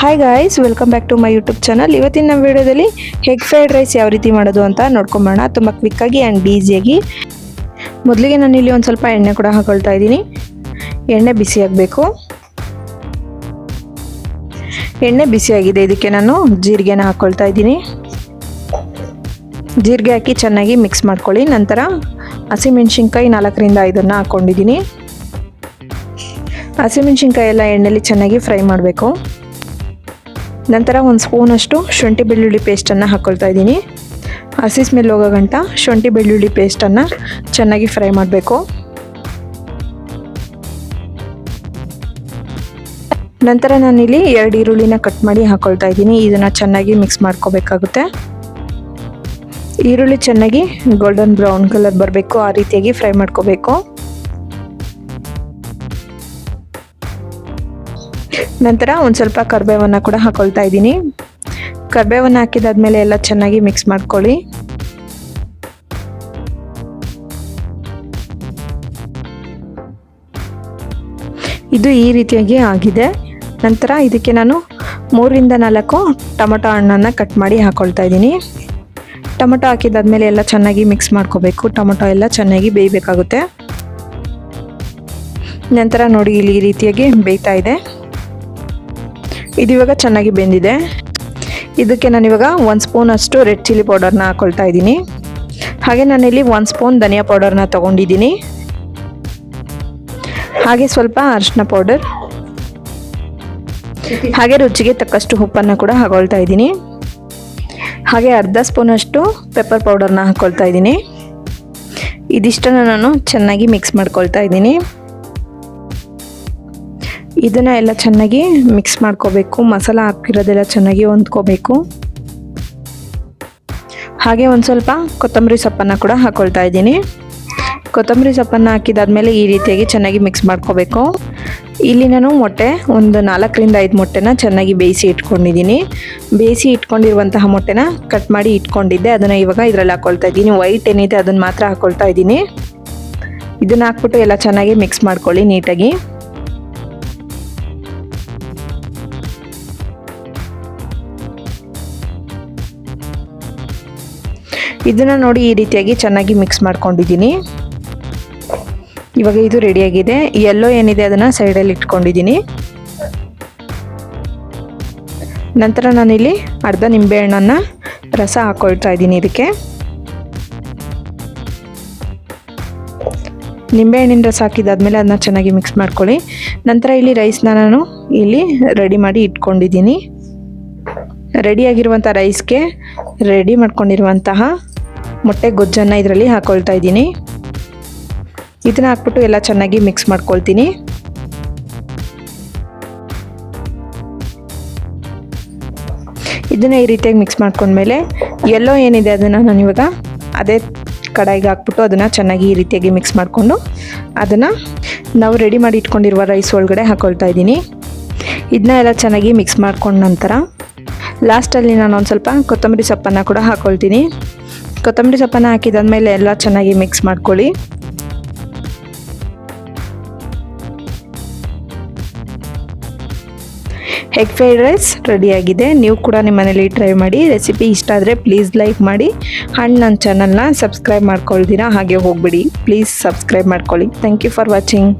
Hi guys welcome back to my YouTube channel ಇವತ್ತಿನ ನಮ್ಮ ವಿಡಿಯೋದಲ್ಲಿ ಹೆಗ್ ಫ್ರೈಡ್ ರೈಸ್ ಯಾವ ರೀತಿ ಮಾಡೋದು ಅಂತ ನೋಡ್ಕೊಂಬೋಣ ತುಂಬ ಕ್ವಿಕ್ಕಾಗಿ ಆ್ಯಂಡ್ ಈಸಿಯಾಗಿ ಮೊದಲಿಗೆ ನಾನು ಇಲ್ಲಿ ಒಂದು ಸ್ವಲ್ಪ ಎಣ್ಣೆ ಕೂಡ ಹಾಕೊಳ್ತಾ ಇದ್ದೀನಿ. ಎಣ್ಣೆ ಬಿಸಿಯಾಗಬೇಕು ಎಣ್ಣೆ ಬಿಸಿಯಾಗಿದೆ ಇದಕ್ಕೆ ನಾನು ಜೀರಿಗೆನ ಹಾಕ್ಕೊಳ್ತಾ ಇದ್ದೀನಿ. ಜೀರಿಗೆ ಹಾಕಿ ಚೆನ್ನಾಗಿ ಮಿಕ್ಸ್ ಮಾಡ್ಕೊಳ್ಳಿ. ನಂತರ ಹಸಿಮೆಣ್ಸಿನ್ಕಾಯಿ ನಾಲ್ಕರಿಂದ ಐದನ್ನು ಹಾಕ್ಕೊಂಡಿದ್ದೀನಿ ಹಸಿಮೆಣ್ಸಿನ್ಕಾಯಿ ಎಲ್ಲ ಎಣ್ಣೆಲಿ ಚೆನ್ನಾಗಿ ಫ್ರೈ ಮಾಡಬೇಕು. ನಂತರ ಒಂದು ಸ್ಪೂನಷ್ಟು ಶುಂಠಿ ಬೆಳ್ಳುಳ್ಳಿ ಪೇಸ್ಟನ್ನು ಹಾಕ್ಕೊಳ್ತಾ ಇದ್ದೀನಿ. ಹಸಿ ಸ್ಮೆಲ್ ಹೋಗೋ ಗಂಟ ಶುಂಠಿ ಬೆಳ್ಳುಳ್ಳಿ ಪೇಸ್ಟನ್ನು ಚೆನ್ನಾಗಿ ಫ್ರೈ ಮಾಡಬೇಕು. ನಂತರ ನಾನಿಲ್ಲಿ ಎರಡು ಈರುಳ್ಳಿನ ಕಟ್ ಮಾಡಿ ಹಾಕ್ಕೊಳ್ತಾ ಇದ್ದೀನಿ. ಇದನ್ನು ಚೆನ್ನಾಗಿ ಮಿಕ್ಸ್ ಮಾಡ್ಕೋಬೇಕಾಗುತ್ತೆ. ಈರುಳ್ಳಿ ಚೆನ್ನಾಗಿ ಗೋಲ್ಡನ್ ಬ್ರೌನ್ ಕಲರ್ ಬರಬೇಕು, ಆ ರೀತಿಯಾಗಿ ಫ್ರೈ ಮಾಡ್ಕೋಬೇಕು. ನಂತರ ಒಂದು ಸ್ವಲ್ಪ ಕರ್ಬೇವನ್ನು ಕೂಡ ಹಾಕೊಳ್ತಾ ಇದ್ದೀನಿ. ಕರ್ಬೇವನ್ನು ಹಾಕಿದಾದ್ಮೇಲೆ ಎಲ್ಲ ಚೆನ್ನಾಗಿ ಮಿಕ್ಸ್ ಮಾಡ್ಕೊಳ್ಳಿ. ಇದು ಈ ರೀತಿಯಾಗಿ ಆಗಿದೆ. ನಂತರ ಇದಕ್ಕೆ ನಾನು ಮೂರಿಂದ ನಾಲ್ಕು ಟೊಮೊಟೊ ಹಣ್ಣನ್ನು ಕಟ್ ಮಾಡಿ ಹಾಕೊಳ್ತಾ ಇದ್ದೀನಿ. ಟೊಮೊಟೊ ಹಾಕಿದಾದ್ಮೇಲೆ ಎಲ್ಲ ಚೆನ್ನಾಗಿ ಮಿಕ್ಸ್ ಮಾಡ್ಕೋಬೇಕು. ಟೊಮೊಟೊ ಎಲ್ಲ ಚೆನ್ನಾಗಿ ಬೇಯಬೇಕಾಗುತ್ತೆ. ನಂತರ ನೋಡಿ ಇಲ್ಲಿ ಈ ರೀತಿಯಾಗಿ ಬೇಯ್ತಾ ಇದೆ. ಇದು ಇವಾಗ ಚೆನ್ನಾಗಿ ಬೆಂದಿದೆ. ಇದಕ್ಕೆ ನಾನಿವಾಗ ಒಂದು ಸ್ಪೂನ್ ಅಷ್ಟು ರೆಡ್ ಚಿಲ್ಲಿ ಪೌಡರ್ನ ಹಾಕೊಳ್ತಾ ಇದ್ದೀನಿ. ಹಾಗೆ ನಾನಿಲ್ಲಿ ಒಂದು ಸ್ಪೂನ್ ಧನಿಯಾ ಪೌಡರ್ನ ತೊಗೊಂಡಿದ್ದೀನಿ. ಹಾಗೆ ಸ್ವಲ್ಪ ಅರಿಶಿನ ಪೌಡರ್ ಹಾಗೆ ರುಚಿಗೆ ತಕ್ಕಷ್ಟು ಉಪ್ಪನ್ನು ಕೂಡ ಹಾಕೊಳ್ತಾ ಇದ್ದೀನಿ. ಹಾಗೆ ಅರ್ಧ ಸ್ಪೂನಷ್ಟು ಪೆಪ್ಪರ್ ಪೌಡರ್ನ ಹಾಕ್ಕೊಳ್ತಾ ಇದ್ದೀನಿ. ಇದಿಷ್ಟನ್ನು ನಾನು ಚೆನ್ನಾಗಿ ಮಿಕ್ಸ್ ಮಾಡ್ಕೊಳ್ತಾ ಇದ್ದೀನಿ. ಇದನ್ನ ಎಲ್ಲ ಚೆನ್ನಾಗಿ ಮಿಕ್ಸ್ ಮಾಡ್ಕೋಬೇಕು. ಮಸಾಲ ಹಾಕಿರೋದೆಲ್ಲ ಚೆನ್ನಾಗಿ ಹೊಂದ್ಕೋಬೇಕು. ಹಾಗೆ ಒಂದು ಸ್ವಲ್ಪ ಕೊತ್ತಂಬರಿ ಸೊಪ್ಪನ್ನು ಕೂಡ ಹಾಕ್ಕೊಳ್ತಾ ಇದ್ದೀನಿ. ಕೊತ್ತಂಬರಿ ಸೊಪ್ಪನ್ನು ಹಾಕಿದಾದ್ಮೇಲೆ ಈ ರೀತಿಯಾಗಿ ಚೆನ್ನಾಗಿ ಮಿಕ್ಸ್ ಮಾಡ್ಕೋಬೇಕು. ಇಲ್ಲಿ ನಾನು ಮೊಟ್ಟೆ, ಒಂದು ನಾಲ್ಕರಿಂದ ಐದು ಮೊಟ್ಟೆನ ಚೆನ್ನಾಗಿ ಬೇಯಿಸಿ ಇಟ್ಕೊಂಡಿದ್ದೀನಿ. ಬೇಯಿಸಿ ಇಟ್ಕೊಂಡಿರುವಂತಹ ಮೊಟ್ಟೆನ ಕಟ್ ಮಾಡಿ ಇಟ್ಕೊಂಡಿದ್ದೆ. ಅದನ್ನು ಇವಾಗ ಇದರಲ್ಲಿ ಹಾಕ್ಕೊಳ್ತಾ ಇದ್ದೀನಿ. ವೈಟ್ ಏನಿದೆ ಅದನ್ನು ಮಾತ್ರ ಹಾಕ್ಕೊಳ್ತಾ ಇದ್ದೀನಿ. ಇದನ್ನು ಹಾಕ್ಬಿಟ್ಟು ಎಲ್ಲ ಚೆನ್ನಾಗಿ ಮಿಕ್ಸ್ ಮಾಡ್ಕೊಳ್ಳಿ ನೀಟಾಗಿ. ಇದನ್ನು ನೋಡಿ ಈ ರೀತಿಯಾಗಿ ಚೆನ್ನಾಗಿ ಮಿಕ್ಸ್ ಮಾಡ್ಕೊಂಡಿದ್ದೀನಿ. ಇವಾಗ ಇದು ರೆಡಿಯಾಗಿದೆ ಎಲ್ಲೋ ಏನಿದೆ ಅದನ್ನು ಸೈಡಲ್ಲಿ ಇಟ್ಕೊಂಡಿದ್ದೀನಿ. ನಂತರ ನಾನಿಲ್ಲಿ ಅರ್ಧ ನಿಂಬೆಹಣ್ಣನ್ನು ರಸ ಹಾಕೊಳ್ತಾ ಇದ್ದೀನಿ ಇದಕ್ಕೆ. ನಿಂಬೆಹಣ್ಣಿನ ರಸ ಹಾಕಿದಾದ್ಮೇಲೆ ಅದನ್ನ ಚೆನ್ನಾಗಿ ಮಿಕ್ಸ್ ಮಾಡ್ಕೊಳ್ಳಿ. ನಂತರ ಇಲ್ಲಿ ರೈಸ್ನ ನಾನು ಇಲ್ಲಿ ರೆಡಿ ಮಾಡಿ ಇಟ್ಕೊಂಡಿದ್ದೀನಿ. ರೆಡಿಯಾಗಿರುವಂಥ ರೈಸ್ಗೆ ರೆಡಿ ಮಾಡ್ಕೊಂಡಿರುವಂತಹ ಮೊಟ್ಟೆ ಗೊಜ್ಜನ್ನು ಇದರಲ್ಲಿ ಹಾಕ್ಕೊಳ್ತಾ ಇದ್ದೀನಿ. ಇದನ್ನ ಹಾಕ್ಬಿಟ್ಟು ಎಲ್ಲ ಚೆನ್ನಾಗಿ ಮಿಕ್ಸ್ ಮಾಡ್ಕೊಳ್ತೀನಿ. ಇದನ್ನ ಈ ರೀತಿಯಾಗಿ ಮಿಕ್ಸ್ ಮಾಡ್ಕೊಂಡ್ಮೇಲೆ ಎಲ್ಲೋ ಏನಿದೆ ಅದನ್ನು ನಾನು ಇವಾಗ ಅದೇ ಕಡಾಯಿಗೆ ಹಾಕ್ಬಿಟ್ಟು ಅದನ್ನು ಚೆನ್ನಾಗಿ ಈ ರೀತಿಯಾಗಿ ಮಿಕ್ಸ್ ಮಾಡಿಕೊಂಡು ಅದನ್ನು ನಾವು ರೆಡಿ ಮಾಡಿ ಇಟ್ಕೊಂಡಿರುವ ರೈಸ್ ಒಳಗಡೆ ಹಾಕ್ಕೊಳ್ತಾ ಇದ್ದೀನಿ. ಇದನ್ನ ಎಲ್ಲ ಚೆನ್ನಾಗಿ ಮಿಕ್ಸ್ ಮಾಡ್ಕೊಂಡ ನಂತರ ಲಾಸ್ಟಲ್ಲಿ ನಾನು ಒಂದು ಸ್ವಲ್ಪ ಕೊತ್ತಂಬರಿ ಸೊಪ್ಪನ್ನು ಕೂಡ ಹಾಕ್ಕೊಳ್ತೀನಿ ಕೊತ್ತಂಬರಿ ಸೊಪ್ಪನ್ನು ಹಾಕಿದಾದ್ಮೇಲೆ ಎಲ್ಲ ಚೆನ್ನಾಗಿ ಮಿಕ್ಸ್ ಮಾಡ್ಕೊಳ್ಳಿ. ಎಗ್ ಫ್ರೈಡ್ ರೈಸ್ ರೆಡಿಯಾಗಿದೆ ನೀವು ಕೂಡ ನಿಮ್ಮ ಮನೇಲಿ ಟ್ರೈ ಮಾಡಿ. ರೆಸಿಪಿ ಇಷ್ಟ ಆದರೆ ಪ್ಲೀಸ್ ಲೈಕ್ ಮಾಡಿ. ಹಣ್ಣು ನನ್ನ ಚಾನಲ್ನ ಸಬ್ಸ್ಕ್ರೈಬ್ ಮಾಡ್ಕೊಳ್ತೀರಾ ಹಾಗೆ ಹೋಗ್ಬಿಡಿ. ಪ್ಲೀಸ್ ಸಬ್ಸ್ಕ್ರೈಬ್ ಮಾಡ್ಕೊಳ್ಳಿ. Thank you for watching